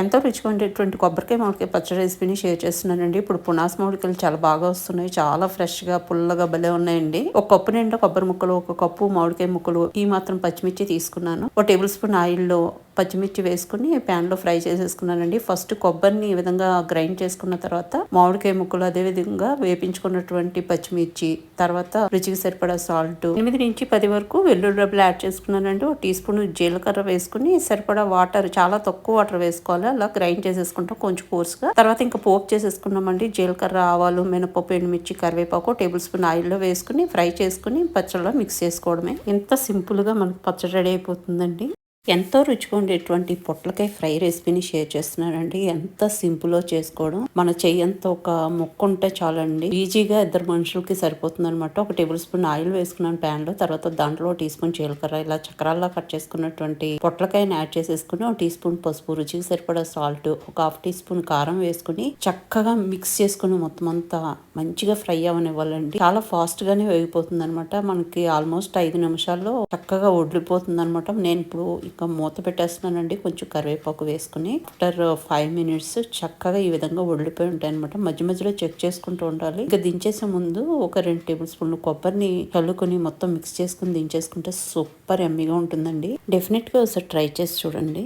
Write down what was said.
ఎంతో రుచిగా ఉండేటువంటి కొబ్బరికాయ మామిడికాయ పచ్చడి రెసిపీని షేర్ చేస్తున్నానండి. ఇప్పుడు పునాస్ మామిడికాయలు చాలా బాగా వస్తున్నాయి. చాలా ఫ్రెష్గా పుల్లగా భలే ఉన్నాయండి. ఒక కప్పు నిండా కొబ్బరి ముక్కలు ఒక కప్పు మామిడికాయ ముక్కలు ఈ మాత్రం పచ్చిమిర్చి తీసుకున్నాను. ఒక టేబుల్ స్పూన్ ఆయిల్లో పచ్చిమిర్చి వేసుకుని ప్యాన్లో ఫ్రై చేసేసుకున్నానండి. ఫస్ట్ కొబ్బరిని ఈ విధంగా గ్రైండ్ చేసుకున్న తర్వాత మామిడికాయ ముక్కలు అదే విధంగా వేపించుకున్నటువంటి పచ్చిమిర్చి తర్వాత రుచికి సరిపడా సాల్ట్. ఎనిమిది నుంచి పది వరకు వెల్లుల్లి డబ్బులు యాడ్ చేసుకున్నానండి. ఒక టీ స్పూన్ జీలకర్ర వేసుకుని సరిపడా వాటర్ చాలా తక్కువ వాటర్ వేసుకోవాలి. అలా గ్రైండ్ చేసేసుకుంటాం కొంచెం కోర్సుగా. తర్వాత ఇంకా పోపు చేసేసుకున్నామండి. జీలకర్ర ఆవాలు మినపప్పు ఎండుమిర్చి కరివేపాకు టేబుల్ స్పూన్ ఆయిల్లో వేసుకుని ఫ్రై చేసుకుని పచ్చడిలో మిక్స్ చేసుకోవడమే. ఎంత సింపుల్గా మనకు పచ్చడి రెడీ అయిపోతుందండి. ఎంతో రుచిగా ఉండేటువంటి పొట్లకాయ ఫ్రై రెసిపీని షేర్ చేస్తున్నానండి. ఎంత సింపుల్ చేసుకోవడం. మన చెయ్యంత ఒక ముక్క ఉంటే చాలండి. ఈజీగా ఇద్దరు మనుషులకి సరిపోతుంది అనమాట ఒక టేబుల్ స్పూన్ ఆయిల్ వేసుకున్నాను ప్యాన్లో తర్వాత దాంట్లో టీ స్పూన్ జీలకర్ర. ఇలా చక్రాల్లో కట్ చేసుకున్నటువంటి పొట్లకాయని యాడ్ చేసేసుకుని ఒక టీ స్పూన్ పసుపు రుచికి సరిపడా సాల్ట్ ఒక హాఫ్ టీ స్పూన్ కారం వేసుకుని చక్కగా మిక్స్ చేసుకుని మొత్తం అంతా మంచిగా ఫ్రై అవనివ్వాలండి. చాలా ఫాస్ట్ గానే వేగిపోతుంది అనమాట మనకి ఆల్మోస్ట్ ఐదు నిమిషాల్లో చక్కగా వడ్లిపోతుంది అనమాట నేను ఇప్పుడు ఇంకా మూత పెట్టేస్తున్నానండి. కొంచెం కరివేపాకు వేసుకుని ఆఫ్టర్ ఫైవ్ మినిట్స్ చక్కగా ఈ విధంగా వడ్లిపోయి ఉంటాయి అనమాట మధ్య మధ్యలో చెక్ చేసుకుంటూ ఉండాలి. ఇంకా దించేసే ముందు ఒక రెండు టేబుల్ స్పూన్లు కొబ్బరిని చల్లుకొని మొత్తం మిక్స్ చేసుకుని దించేసుకుంటే సూపర్ ఎమ్మిగా ఉంటుందండి. డెఫినెట్గా ఒకసారి ట్రై చేసి చూడండి.